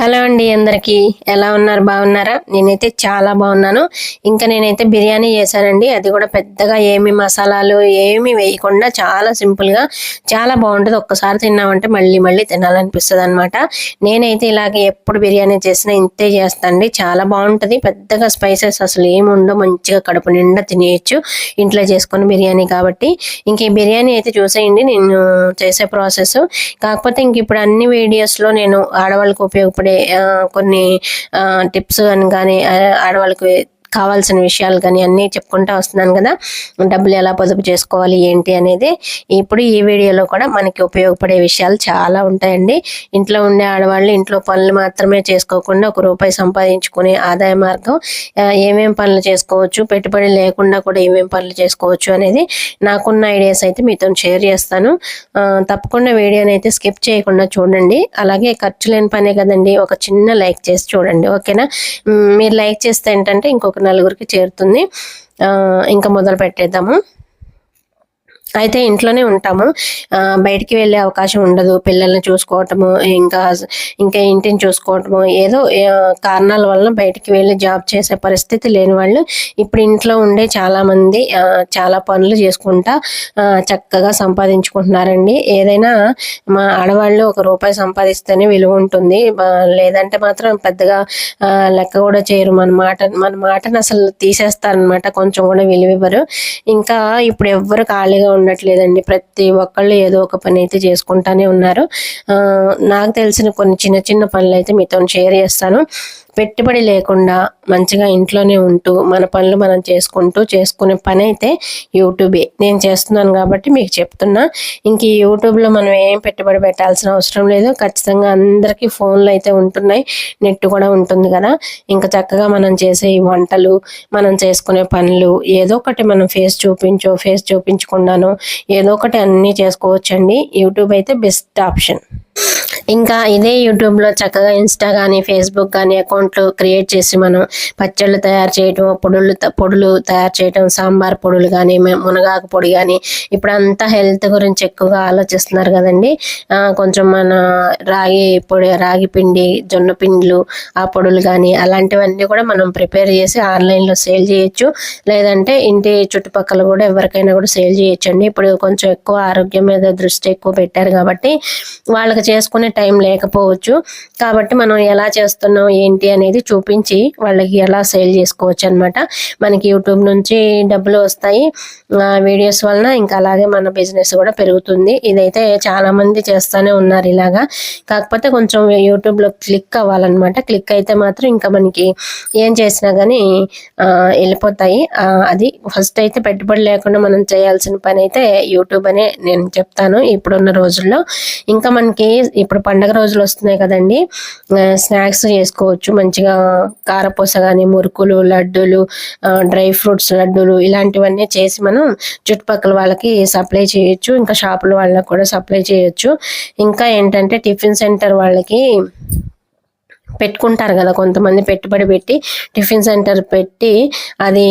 Hello అండి అందరికీ. ఎలా ఉన్నారు? బాగున్నారా? నేనైతే చాలా బాగున్నాను. ఇంకా నేనైతే బిర్యానీ చేశానండి. అది కూడా పెద్దగా ఏమి మసాలాలు ఏమి వేయకుండా చాలా సింపుల్గా చాలా బాగుంటుంది. ఒక్కసారి తిన్నామంటే మళ్ళీ మళ్ళీ తినాలనిపిస్తుంది అనమాట నేనైతే ఇలాగే ఎప్పుడు బిర్యానీ చేసినా ఇంతే చేస్తానండి. చాలా బాగుంటుంది. పెద్దగా స్పైసెస్ అసలు ఏమి ఉండవు. మంచిగా కడుపు నిండా తినేయచ్చు. ఇంట్లో చేసుకుని బిర్యానీ కాబట్టి. ఇంక ఈ బిర్యానీ అయితే చూసేయండి. నేను చేసే ప్రాసెస్. కాకపోతే ఇంక ఇప్పుడు అన్ని వీడియోస్లో నేను ఆడవాళ్ళకు ఉపయోగపడే కొన్ని టిప్స్ అని కానీ ఆడవాళ్ళకి కావాల్సిన విషయాలు కానీ అన్నీ చెప్పుకుంటూ వస్తున్నాను కదా. డబ్బులు ఎలా పొదుపు చేసుకోవాలి ఏంటి అనేది ఇప్పుడు ఈ వీడియోలో కూడా మనకి ఉపయోగపడే విషయాలు చాలా ఉంటాయండి. ఇంట్లో ఉండే ఆడవాళ్ళు ఇంట్లో పనులు మాత్రమే చేసుకోకుండా ఒక రూపాయి సంపాదించుకునే ఆదాయ మార్గం ఏమేమి పనులు చేసుకోవచ్చు పెట్టుబడి లేకుండా కూడా ఏమేమి పనులు చేసుకోవచ్చు అనేది నాకున్న ఐడియాస్ అయితే మీతో షేర్ చేస్తాను. తప్పకుండా వీడియోని అయితే స్కిప్ చేయకుండా చూడండి. అలాగే ఖర్చు లేని పనే కదండి ఒక చిన్న లైక్ చేసి చూడండి. ఓకేనా? మీరు లైక్ చేస్తే ఏంటంటే ఇంకొక నలుగురికి చేరుతుంది. ఆ, ఇంకా మొదలు పెట్టేద్దాము. అయితే ఇంట్లోనే ఉంటాము. బయటికి వెళ్ళే అవకాశం ఉండదు. పిల్లల్ని చూసుకోవటము ఇంకా ఇంకా ఇంటిని చూసుకోవటము ఏదో కారణాల వల్ల బయటికి వెళ్ళి జాబ్ చేసే పరిస్థితి లేని వాళ్ళు ఇప్పుడు ఇంట్లో ఉండే చాలామంది చాలా పనులు చేసుకుంటా చక్కగా సంపాదించుకుంటున్నారండి. ఏదైనా మా ఆడవాళ్ళు ఒక రూపాయి సంపాదిస్తేనే విలువ ఉంటుంది. లేదంటే మాత్రం పెద్దగా లెక్క కూడా చేయరు. మన మాట మన మాటను అసలు తీసేస్తారనమాట కొంచెం కూడా విలువ ఇవ్వరు ఇంకా ఇప్పుడు ఎవ్వరు ఖాళీగా ఉండరు. ఉండట్లేదండి. ప్రతి ఒక్కళ్ళు ఏదో ఒక పని అయితే చేసుకుంటానే ఉన్నారు. ఆ, నాకు తెలిసిన కొన్ని చిన్న చిన్న పనులు అయితే మీతో షేర్ చేస్తాను. పెట్టుబడి లేకుండా మంచిగా ఇంట్లోనే ఉంటూ మన పనులు మనం చేసుకుంటూ చేసుకునే పని అయితే యూట్యూబే. నేను చేస్తున్నాను కాబట్టి మీకు చెప్తున్నా. ఇంక ఈ యూట్యూబ్లో మనం ఏం పెట్టుబడి పెట్టాల్సిన అవసరం లేదు. ఖచ్చితంగా అందరికీ ఫోన్లు అయితే ఉంటున్నాయి. నెట్ కూడా ఉంటుంది కదా. ఇంకా చక్కగా మనం చేసే ఈ వంటలు మనం చేసుకునే పనులు ఏదో ఒకటి మనం ఫేస్ చూపించో ఫేస్ చూపించకుండానో ఏదో ఒకటి అన్నీ చేసుకోవచ్చండి. యూట్యూబ్ అయితే బెస్ట్ ఆప్షన్. ఇంకా ఇదే యూట్యూబ్లో చక్కగా ఇన్స్టా కానీ ఫేస్బుక్ కానీ అకౌంట్లు క్రియేట్ చేసి మనం పచ్చళ్ళు తయారు చేయటం పొడులు పొడులు తయారు చేయటం సాంబార్ పొడులు కానీ మునగాకు పొడి కానీ ఇప్పుడు అంతా హెల్త్ గురించి ఎక్కువగా ఆలోచిస్తున్నారు కదండి. కొంచెం మన రాగి పొడి రాగి పిండి జొన్న పిండిలు ఆ పొడులు కానీ అలాంటివన్నీ కూడా మనం ప్రిపేర్ చేసి ఆన్లైన్లో సేల్ చేయొచ్చు. లేదంటే ఇంటి చుట్టుపక్కల కూడా ఎవరికైనా కూడా సేల్ చేయొచ్చు అండి ఇప్పుడు కొంచెం ఎక్కువ ఆరోగ్యం మీద దృష్టి ఎక్కువ పెట్టారు కాబట్టి వాళ్ళకి చేసుకునే టైం లేకపోవచ్చు. కాబట్టి మనం ఎలా చేస్తున్నాం ఏంటి అనేది చూపించి వాళ్ళకి ఎలా సేల్ చేసుకోవచ్చు అనమాట మనకి యూట్యూబ్ నుంచి డబ్బులు వస్తాయి. వీడియోస్ వలన ఇంకా అలాగే మన బిజినెస్ కూడా పెరుగుతుంది. ఇదైతే చాలామంది చేస్తూనే ఉన్నారు ఇలాగా. కాకపోతే కొంచెం యూట్యూబ్లో క్లిక్ అవ్వాలన్నమాట. క్లిక్ అయితే మాత్రం ఇంకా మనకి ఏం చేసినా కానీ వెళ్ళిపోతాయి. అది ఫస్ట్ అయితే పెట్టుబడి లేకుండా మనం చేయాల్సిన పని అయితే యూట్యూబ్ అనే నేను చెప్తాను. ఇప్పుడున్న రోజుల్లో ఇంకా మనకి ఇప్పుడు పండగ రోజులు వస్తున్నాయి కదండి. స్నాక్స్ చేసుకోవచ్చు. మంచిగా కారపూస కానీ మురుకులు లడ్డూలు డ్రై ఫ్రూట్స్ లడ్డూలు ఇలాంటివన్నీ చేసి మనం చుట్టుపక్కల వాళ్ళకి సప్లై చేయొచ్చు. ఇంకా షాపుల వాళ్ళకి కూడా సప్లై చేయొచ్చు. ఇంకా ఏంటంటే టిఫిన్ సెంటర్ వాళ్ళకి పెట్టుకుంటారు కదా కొంతమంది పెట్టుబడి పెట్టి టిఫిన్ సెంటర్ పెట్టి అది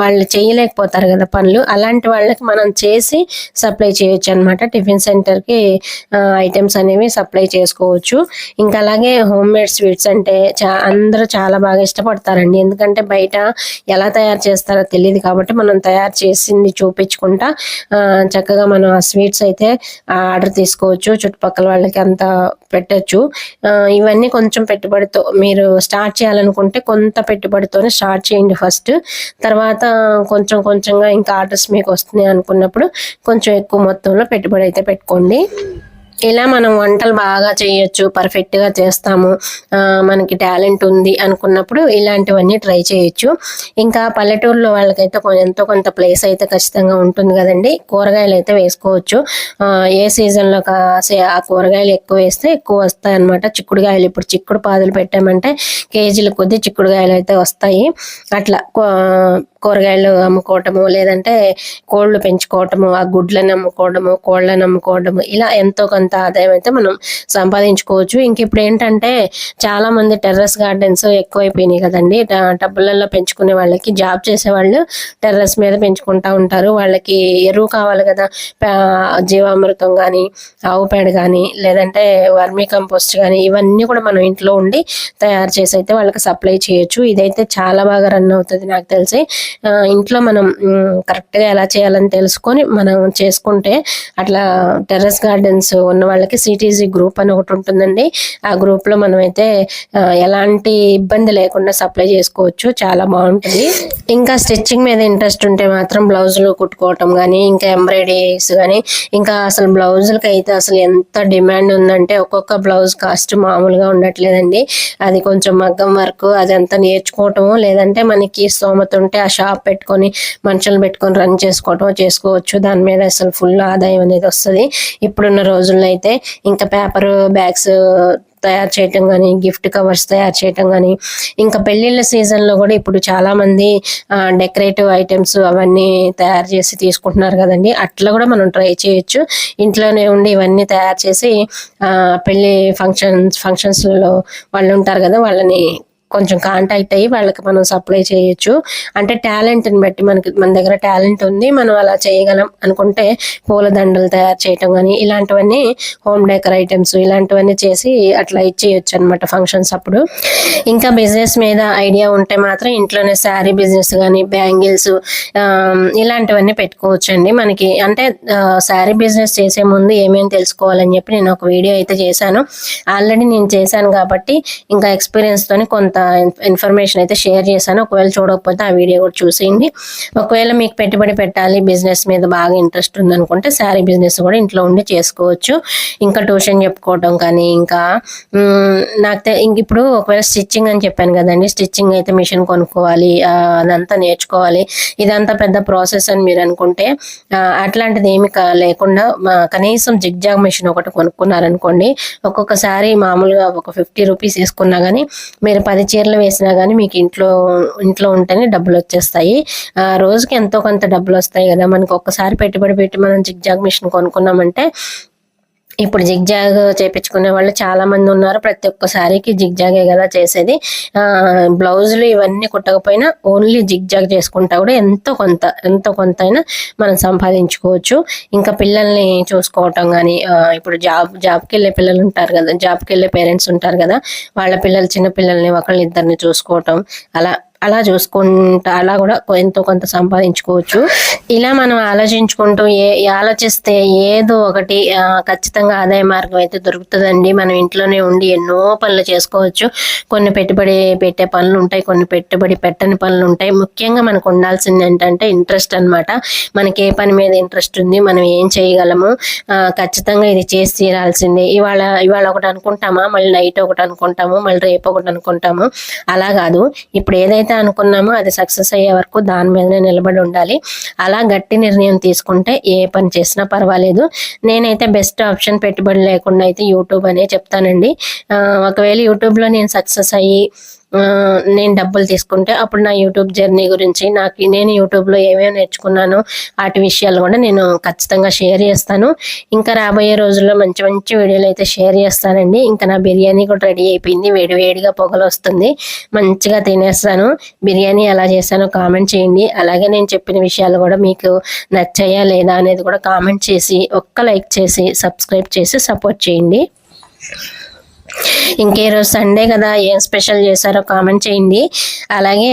వాళ్ళు చేయలేకపోతారు కదా పనులు. అలాంటి వాళ్ళకి మనం చేసి సప్లై చేయొచ్చు అనమాట టిఫిన్ సెంటర్కి ఐటమ్స్ అనేవి సప్లై చేసుకోవచ్చు. ఇంకా అలాగే హోమ్ మేడ్ స్వీట్స్ అంటే చా అందరూ చాలా బాగా ఇష్టపడతారండి. ఎందుకంటే బయట ఎలా తయారు చేస్తారో తెలియదు కాబట్టి మనం తయారు చేసింది చూపించుకుంటా చక్కగా మనం ఆ స్వీట్స్ అయితే ఆర్డర్ తీసుకోవచ్చు. చుట్టుపక్కల వాళ్ళకి అంతా పెట్టచ్చు. ఇవన్నీ కొంచెం పెట్టుబడితో మీరు స్టార్ట్ చేయాలనుకుంటే కొంత పెట్టుబడితోనే స్టార్ట్ చేయండి ఫస్ట్. తర్వాత కొంచెం కొంచెంగా ఇంకా ఆర్డర్స్ మీకు వస్తున్నాయి అనుకున్నప్పుడు కొంచెం ఎక్కువ మొత్తంలో పెట్టుబడి అయితే పెట్టుకోండి. ఇలా మనం వంటలు బాగా చేయొచ్చు పర్ఫెక్ట్గా చేస్తాము. మనకి టాలెంట్ ఉంది అనుకున్నప్పుడు ఇలాంటివన్నీ ట్రై చేయొచ్చు. ఇంకా పల్లెటూరులో వాళ్ళకైతే కొ- ఎంతో కొంత ప్లేస్ అయితే ఖచ్చితంగా ఉంటుంది కదండి. కూరగాయలు అయితే వేసుకోవచ్చు. ఏ సీజన్లో కాసే ఆ కూరగాయలు ఎక్కువ వేస్తే ఎక్కువ వస్తాయి అనమాట చిక్కుడుగాయలు ఇప్పుడు చిక్కుడు పాదులు పెట్టామంటే కేజీల కొద్ది చిక్కుడుగాయలు అయితే వస్తాయి. అట్లా కూరగాయలు అమ్ముకోవటము లేదంటే కోళ్ళు పెంచుకోవటము ఆ గుడ్లను అమ్ముకోవడము కోళ్ళను అమ్ముకోవడము ఇలా ఎంతో కొంత కొంత ఆదాయం అయితే మనం సంపాదించుకోవచ్చు. ఇంక ఇప్పుడు ఏంటంటే చాలా మంది టెర్రస్ గార్డెన్స్ ఎక్కువైపోయినాయి కదండి. టబ్బులలో పెంచుకునే వాళ్ళకి జాబ్ చేసే వాళ్ళు టెర్రస్ మీద పెంచుకుంటా ఉంటారు. వాళ్ళకి ఎరువు కావాలి కదా. జీవామృతం కానీ ఆవు పేడ కానీ లేదంటే వర్మీ కంపోస్ట్ కానీ ఇవన్నీ కూడా మనం ఇంట్లో ఉండి తయారు చేసి అయితే వాళ్ళకి సప్లై చేయొచ్చు. ఇదైతే చాలా బాగా రన్ అవుతుంది నాకు తెలిసి. ఇంట్లో మనం కరెక్ట్గా గా ఎలా చేయాలని తెలుసుకొని మనం చేసుకుంటే అట్లా టెర్రస్ గార్డెన్స్ ఉన్న వాళ్ళకి సిటీజీ గ్రూప్ అని ఒకటి ఉంటుందండి. ఆ గ్రూప్లో మనం అయితే ఎలాంటి ఇబ్బంది లేకుండా సప్లై చేసుకోవచ్చు. చాలా బాగుంటుంది. ఇంకా స్టిచ్చింగ్ మీద ఇంట్రెస్ట్ ఉంటే మాత్రం బ్లౌజులు కుట్టుకోవటం కానీ ఇంకా ఎంబ్రాయిడరీస్ కానీ ఇంకా అసలు బ్లౌజులకి అయితే అసలు ఎంత డిమాండ్ ఉందంటే ఒక్కొక్క బ్లౌజ్ కాస్ట్ మామూలుగా ఉండట్లేదండి. అది కొంచెం మగ్గం వర్క్ అదంతా నేర్చుకోవటము లేదంటే మనకి స్తోమత ఉంటే ఆ షాప్ పెట్టుకొని మనుషులు పెట్టుకొని రన్ చేసుకోవటం చేసుకోవచ్చు. దాని మీద అసలు ఫుల్ ఆదాయం అనేది వస్తుంది. ఇప్పుడున్న రోజుల్లో అయితే ఇంకా పేపర్ బ్యాగ్స్ తయారు చేయటం కానీ గిఫ్ట్ కవర్స్ తయారు చేయటం కానీ ఇంకా పెళ్ళిళ్ళ సీజన్లో కూడా ఇప్పుడు చాలామంది డెకరేటివ్ ఐటమ్స్ అవన్నీ తయారు చేసి తీసుకుంటున్నారు కదండి. అట్లా కూడా మనం ట్రై చేయొచ్చు. ఇంట్లోనే ఉండి ఇవన్నీ తయారు చేసి పెళ్ళి పెళ్ళి ఫంక్షన్స్ ఫంక్షన్స్లలో వాళ్ళు ఉంటారు కదా వాళ్ళని కొంచెం కాంటాక్ట్ అయ్యి వాళ్ళకి మనం సప్లై చేయొచ్చు. అంటే టాలెంట్ని బట్టి మనకి మన దగ్గర టాలెంట్ ఉంది మనం అలా చేయగలం అనుకుంటే పూలదండలు తయారు చేయటం కానీ ఇలాంటివన్నీ హోమ్ డెకర్ ఐటమ్స్ ఇలాంటివన్నీ చేసి అట్లా ఇచ్చేయచ్చు అనమాట ఫంక్షన్స్ అప్పుడు. ఇంకా బిజినెస్ మీద ఐడియా ఉంటే మాత్రం ఇంట్లోనే శారీ బిజినెస్ కానీ బ్యాంగిల్స్ ఇలాంటివన్నీ పెట్టుకోవచ్చండి. మనకి అంటే శారీ బిజినెస్ చేసే ముందు ఏమేమి తెలుసుకోవాలని చెప్పి నేను ఒక వీడియో అయితే చేశాను. ఆల్రెడీ నేను చేశాను కాబట్టి ఇంకా ఎక్స్పీరియన్స్ తోని కొంత ఇన్ఫర్మేషన్ అయితే షేర్ చేశాను. ఒకవేళ చూడకపోతే ఆ వీడియో కూడా చూసేయండి. ఒకవేళ మీకు పెట్టుబడి పెట్టాలి బిజినెస్ మీద బాగా ఇంట్రెస్ట్ ఉందనుకుంటే శారీ బిజినెస్ కూడా ఇంట్లో ఉండి చేసుకోవచ్చు. ఇంకా ట్యూషన్ చెప్పుకోవటం కానీ ఇంకా నాకు ఇంక ఇప్పుడు ఒకవేళ స్టిచ్చింగ్ అని చెప్పాను కదండి. స్టిచ్చింగ్ అయితే మిషన్ కొనుక్కోవాలి అదంతా నేర్చుకోవాలి. ఇదంతా పెద్ద ప్రాసెస్ అని మీరు అనుకుంటే అట్లాంటిది ఏమి లేకుండా కనీసం జిగ్జాగ్ మిషన్ ఒకటి కొనుక్కున్నారనుకోండి ఒక్కొక్కసారి మామూలుగా ఒక ఫిఫ్టీ రూపీస్ వేసుకున్నా కానీ మీరు పది చీరలు వేసినా కానీ మీకు ఇంట్లో ఇంట్లో ఉంటేనే డబ్బులు వచ్చేస్తాయి. ఆ, రోజుకి ఎంతో కొంత డబ్బులు వస్తాయి కదా. మనకి ఒక్కసారి పెట్టుబడి పెట్టి మనం జిగ్జాగ్ మిషన్ కొనుక్కున్నామంటే ఇప్పుడు జిగ్జాగ్ చేపించుకునే వాళ్ళు చాలా మంది ఉన్నారు. ప్రతి ఒక్కసారికి జిగ్జాగే కదా చేసేది. బ్లౌజులు ఇవన్నీ కుట్టకపోయినా ఓన్లీ జిగ్జాగ్ చేసుకుంటా కూడా ఎంతో కొంత ఎంతో కొంత అయినా మనం సంపాదించుకోవచ్చు. ఇంకా పిల్లల్ని చూసుకోవటం కానీ ఇప్పుడు జాబ్ జాబ్కి వెళ్ళే పిల్లలు ఉంటారు కదా జాబ్కి వెళ్ళే పేరెంట్స్ ఉంటారు కదా వాళ్ళ పిల్లలు చిన్న పిల్లల్ని ఒకళ్ళు ఇద్దరిని చూసుకోవటం అలా అలా చూసుకుంటా అలా కూడా ఎంతో కొంత సంపాదించుకోవచ్చు. ఇలా మనం ఆలోచించుకుంటూ ఏ ఆలోచిస్తే ఏదో ఒకటి ఖచ్చితంగా ఆదాయ మార్గం అయితే దొరుకుతుందండి. మనం ఇంట్లోనే ఉండి ఎన్నో పనులు చేసుకోవచ్చు. కొన్ని పెట్టుబడి పెట్టే పనులు ఉంటాయి కొన్ని పెట్టుబడి పెట్టని పనులు ఉంటాయి. ముఖ్యంగా మనకు ఉండాల్సింది ఏంటంటే ఇంట్రెస్ట్ అన్నమాట. మనకి ఏ పని మీద ఇంట్రెస్ట్ ఉంది మనం ఏం చేయగలము? ఖచ్చితంగా ఇది చేసి తీరాల్సిందే. ఇవాళ ఇవాళ ఒకటి అనుకుంటామా? మళ్ళీ నైట్ ఒకటి అనుకుంటాము? మళ్ళీ రేపు ఒకటి అనుకుంటాము? అలా కాదు. ఇప్పుడు ఏదైతే అనుకున్నామో అది సక్సెస్ అయ్యే వరకు దాని మీదనే నిలబడి ఉండాలి. అలా గట్టి నిర్ణయం తీసుకుంటే ఏ పని చేసినా పర్వాలేదు. నేనైతే బెస్ట్ ఆప్షన్ పెట్టుబడి లేకుండా అయితే యూట్యూబ్ అనే చెప్తానండి. ఒకవేళ యూట్యూబ్లో నేను సక్సెస్ అయ్యి నేను డబ్బులు తీసుకుంటే అప్పుడు నా యూట్యూబ్ జర్నీ గురించి నాకు నేను యూట్యూబ్లో ఏమేమి నేర్చుకున్నాను వాటి విషయాలు కూడా నేను ఖచ్చితంగా షేర్ చేస్తాను. ఇంకా రాబోయే రోజుల్లో మంచి మంచి వీడియోలు అయితే షేర్ చేస్తానండి. ఇంకా నా బిర్యానీ కూడా రెడీ అయిపోయింది. వేడి వేడిగా పొగలు వస్తుంది. మంచిగా తినేస్తాను. బిర్యానీ ఎలా చేశానో కామెంట్ చేయండి. అలాగే నేను చెప్పిన విషయాలు కూడా మీకు నచ్చాయా లేదా అనేది కూడా కామెంట్ చేసి ఒక్క లైక్ చేసి సబ్స్క్రైబ్ చేసి సపోర్ట్ చేయండి. ఇంకే రోజు సండే కదా ఏం స్పెషల్ చేశారో కామెంట్ చేయండి. అలాగే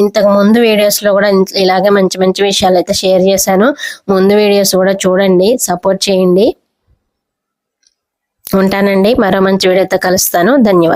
ఇంతకు ముందు వీడియోస్లో కూడా ఇలాగే మంచి మంచి విషయాలు అయితే షేర్ చేశాను. ముందు వీడియోస్ కూడా చూడండి సపోర్ట్ చేయండి. ఉంటానండి మరో మంచి వీడియోతో కలుస్తాను. ధన్యవాదాలు.